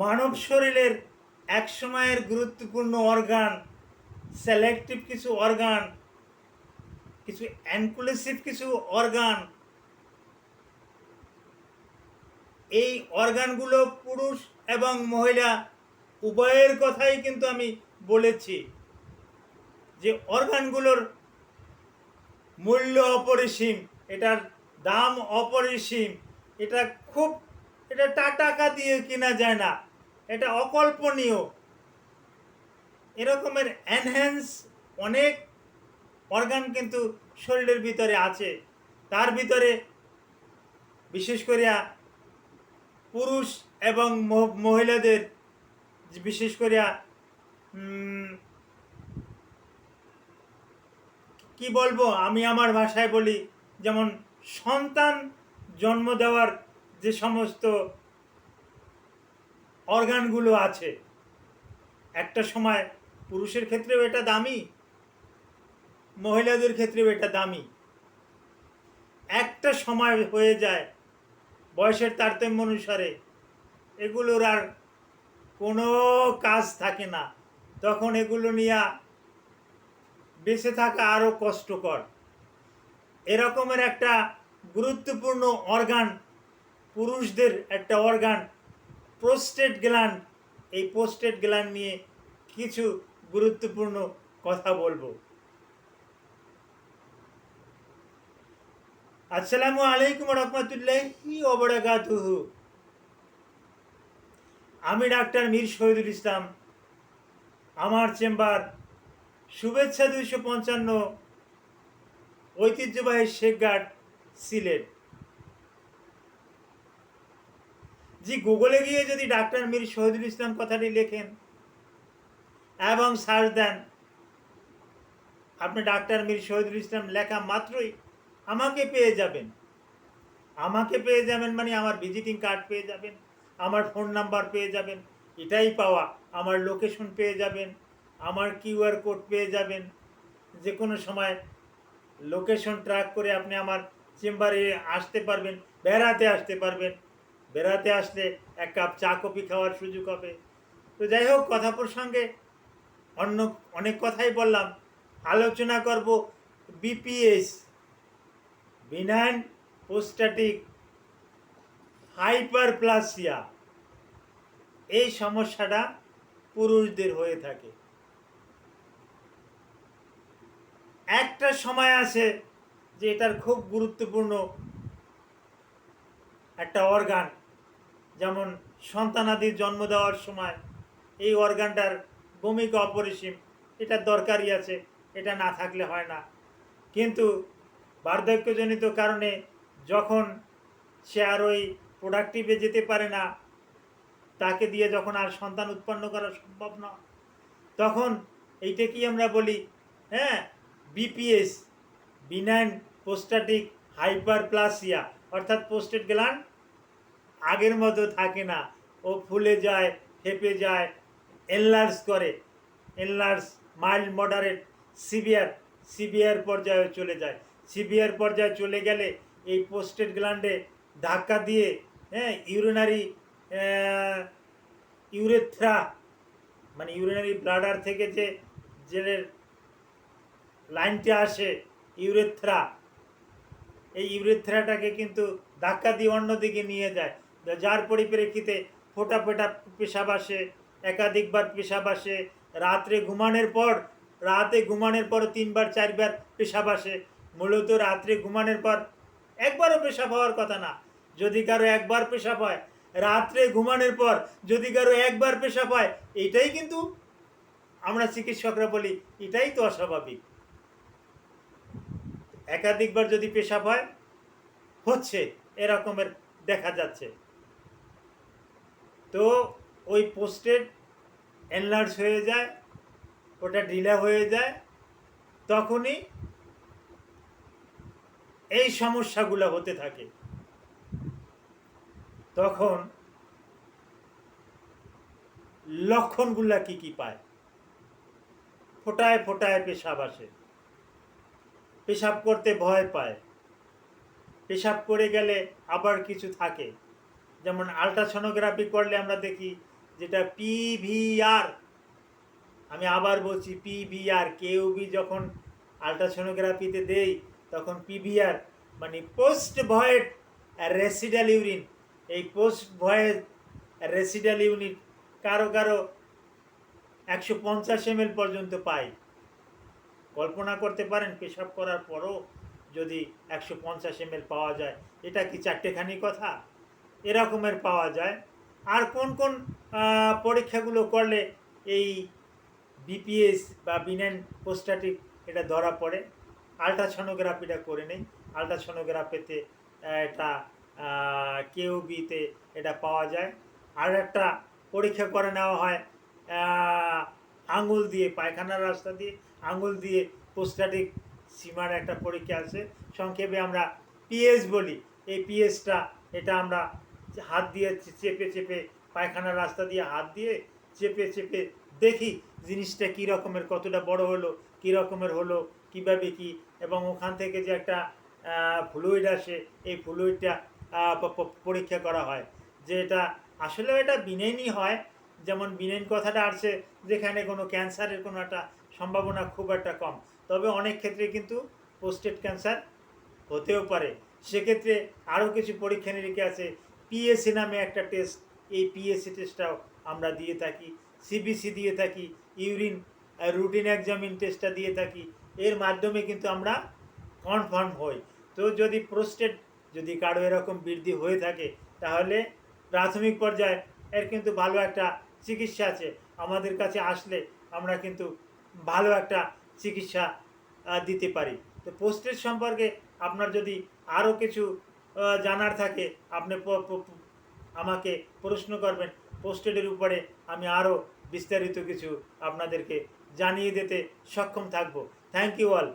মানব শরীরের এক সময়ের গুরুত্বপূর্ণ অর্গান সেলেক্টিভ কিছু অর্গান কিছু অ্যানকুলেসিভ কিছু অর্গান এই অর্গানগুলো পুরুষ এবং মহিলা উভয়ের কথাই কিন্তু আমি বলেছি। যে অর্গানগুলোর মূল্য অপরিসীম, এটার দাম অপরিসীম, এটা খুব এটা টাকা দিয়ে কেনা যায় না। এটা অকল্পনীয়। এরকমের এনহ্যান্স অনেক অর্গান কিন্তু শরীরের ভিতরে আছে। তার ভিতরে বিশেষ করিয়া পুরুষ এবং মহ- মহিলাদের বিশেষ করিয়া কি বলব? আমি আমার ভাষায় বলি, যেমন সন্তান জন্ম দেওয়ার যে সমস্ত অর্গানগুলো আছে, একটা সময় পুরুষের ক্ষেত্রেও এটা দামি, মহিলাদের ক্ষেত্রেও এটা দামি। একটা সময় হয়ে যায় বয়সের তারতম্য অনুসারে এগুলোর আর কোনো কাজ থাকে না। তখন এগুলো নিয়ে বেঁচে থাকা আরও কষ্টকর। এরকমের একটা গুরুত্বপূর্ণ অর্গান পুরুষদের একটা অর্গান প্রোস্টেট গ্ল্যান্ড এই প্রোস্টেট গ্ল্যান্ড নিয়ে কিছু গুরুত্বপূর্ণ কথা বলব। আসসালামু আলাইকুম রহমতুল্লাহি ওবরাকাতুহু। আমি ডাক্তার মীর শহীদুল ইসলাম। আমার চেম্বার শুভেচ্ছা দুইশো পঞ্চান্ন ঐতিহ্যবাহী শেখঘাট, সিলেট। জি গুগলে গিয়ে যদি ডাক্তার মীর শহীদুল ইসলাম কথাটি লেখেন এবং সার্চ দেন, আপনি ডাক্তার মীর শহীদুল ইসলাম লেখা মাত্রই আমাকে পেয়ে যাবেন। আমাকে পেয়ে যাবেন মানে আমার ভিজিটিং কার্ড পেয়ে যাবেন, আমার ফোন নাম্বার পেয়ে যাবেন, এটাই পাওয়া, আমার লোকেশন পেয়ে যাবেন, আমার কিউআর কোড পেয়ে যাবেন। যে কোনো সময় লোকেশন ট্র্যাক করে আপনি আমার চেম্বারে আসতে পারবেন, বেড়াতে আসতে পারবেন। বেড়াতে আসলে এক কাপ চা কফি খাওয়ার সুযোগ হবে। তো যাই হোক, কথা প্রসঙ্গে অন্য অনেক কথাই বললাম। আলোচনা করব বিপিএস বিনাইন পোস্টাটিক হাইপারপ্লাসিয়া এই সমস্যাটা পুরুষদের হয়ে থাকে। একটা সময় আছে যে এটার খুব গুরুত্বপূর্ণ একটা অর্গান যেমন সন্তানাদির জন্ম দেওয়ার সময় এই অর্গানটার ভূমিকা অপরিসীম, এটার দরকারই আছে, এটা না থাকলে হয় না। কিন্তু বার্ধক্যজনিত কারণে যখন সে আর ওই প্রোডাক্টিভে যেতে পারে না, তাকে দিয়ে যখন আর সন্তান উৎপন্ন করা সম্ভব না তখন এইটা কি আমরা বলি? হ্যাঁ বিপিএস বিনাইন পোস্টাটিক হাইপারপ্লাসিয়া অর্থাৎ পোস্টেড গ্ল্যান্ড আগের মতো থাকে না। ও ফুলে যায়, ফেপে যায় এনলার্জ করে। Enlarge mild moderate severe severe পর্যায়ে চলে যায়। সিভিয়ার পর্যায়ে চলে গেলে এই পোস্টেড গ্ল্যান্ডে ধাক্কা দিয়ে হ্যাঁ ইউরিনারি ইউরেথ্রা মানে ইউরিনারি ব্লাডার থেকে যে জেলের লাইনটা আসে ইউরেথ্রা এই ইউরেথ্রাটাকে কিন্তু ধাক্কা দিয়ে অন্যদিকে নিয়ে যায়। যার পরিপ্রেক্ষিতে ফোটা ফোটা পেশাব আসে, একাধিকবার পেশাব আসে, রাত্রে ঘুমানোর পর, রাতে ঘুমানোর পর তিনবার, চারবার পেশাব আসে। মূলত রাত্রে ঘুমানোর পর একবারও পেশাব হওয়ার কথা না। যদি কারও একবার পেশাব হয়, রাত্রে ঘুমানোর পর যদি কারও একবার পেশাব হয়, এটাই কিন্তু আমরা চিকিৎসকরা বলি, এটাই তো অস্বাভাবিক। একাধিকবার যদি পেশাব হয়, হচ্ছে, এরকমের দেখা যাচ্ছে। তো ওই পোস্টেড এনলার্জ হয়ে যায়, ওটা ঢিলা হয়ে যায়, তখনই এই সমস্যাগুলো হতে থাকে। তখন লক্ষণগুলা কি কি পায়? ফোটায় ফোটায় পেশাব আসে। পেশাব করতে ভয় পায়। পেশাব করে গেলে আবার কিছু থাকে। যেমন আলট্রাসোনোগ্রাফি করলে আমরা দেখি, যেটা পিভিআর আমি আবার বলছি পিভিআর কেউবি যখন আলট্রাসোনোগ্রাফিতে দেই, তখন পিভিআর মানে পোস্ট ভয়েড রেসিডাল ইউরিন এই পোস্ট ভয়েড রেসিডাল ইউনিট কারও কারও একশো পঞ্চাশ এম পর্যন্ত পাই। কল্পনা করতে পারেন পেশাব করার পরও যদি একশো পঞ্চাশ এম পাওয়া যায়, এটা কি চারটেখানি কথা? এরকমের পাওয়া যায়। আর কোন কোন পরীক্ষাগুলো করলে এই বিপিএস বা বিনেন পোস্টাটিক এটা ধরা পড়ে আলট্রাসোনোগ্রাফিটা করে নেই। আলট্রাসোনোগ্রাফিতে এটা কেউবিতে এটা পাওয়া যায়। আর একটা পরীক্ষা করে নেওয়া হয় আঙুল দিয়ে, পায়খানার রাস্তা দিয়ে, আঙুল দিয়ে পোস্টাটিক সীমার একটা পরীক্ষা আছে। সংক্ষেপে আমরা পিএস বলি। এই পিএসটা এটা আমরা হাত দিয়ে চেপে চেপে পায়খানার রাস্তা দিয়ে হাত দিয়ে চেপে চেপে দেখি জিনিসটা কী রকমের, কতটা বড় হলো, কী রকমের হলো, কীভাবে কি? এবং ওখান থেকে যে একটা ফ্লুইড আসে, এই ফ্লুইডটা পরীক্ষা করা হয়। যে এটা আসলে এটা বিনেনই হয়। যেমন বিনেন কথাটা আসছে যেখানে কোনো ক্যান্সারের কোনো একটা সম্ভাবনা খুব একটা কম। তবে অনেক ক্ষেত্রে কিন্তু পোস্টেড ক্যান্সার হতেও পারে। সেক্ষেত্রে আরও কিছু পরীক্ষা নিরীক্ষা আছে পিএসসি নামে একটা টেস্ট এই পিএসসি টেস্টটাও আমরা দিয়ে থাকি সিবিসি দিয়ে থাকি ইউরিন রুটিন এক্সামিন টেস্টটা দিয়ে থাকি। এর মাধ্যমে কিন্তু আমরা কনফার্ম হই। তো যদি প্রোস্টেট যদি কারও এরকম বৃদ্ধি হয়ে থাকে, তাহলে প্রাথমিক পর্যায়ে এর কিন্তু ভালো একটা চিকিৎসা আছে। আমাদের কাছে আসলে আমরা কিন্তু ভালো একটা চিকিৎসা দিতে পারি। তো পোস্টের সম্পর্কে আপনার যদি আরও কিছু জানার থাকে। আপনি আমাকে প্রশ্ন করবেন। পোস্টেডের উপরে আমি আরও বিস্তারিত কিছু আপনাদেরকে জানিয়ে দিতে সক্ষম থাকব। Thank you all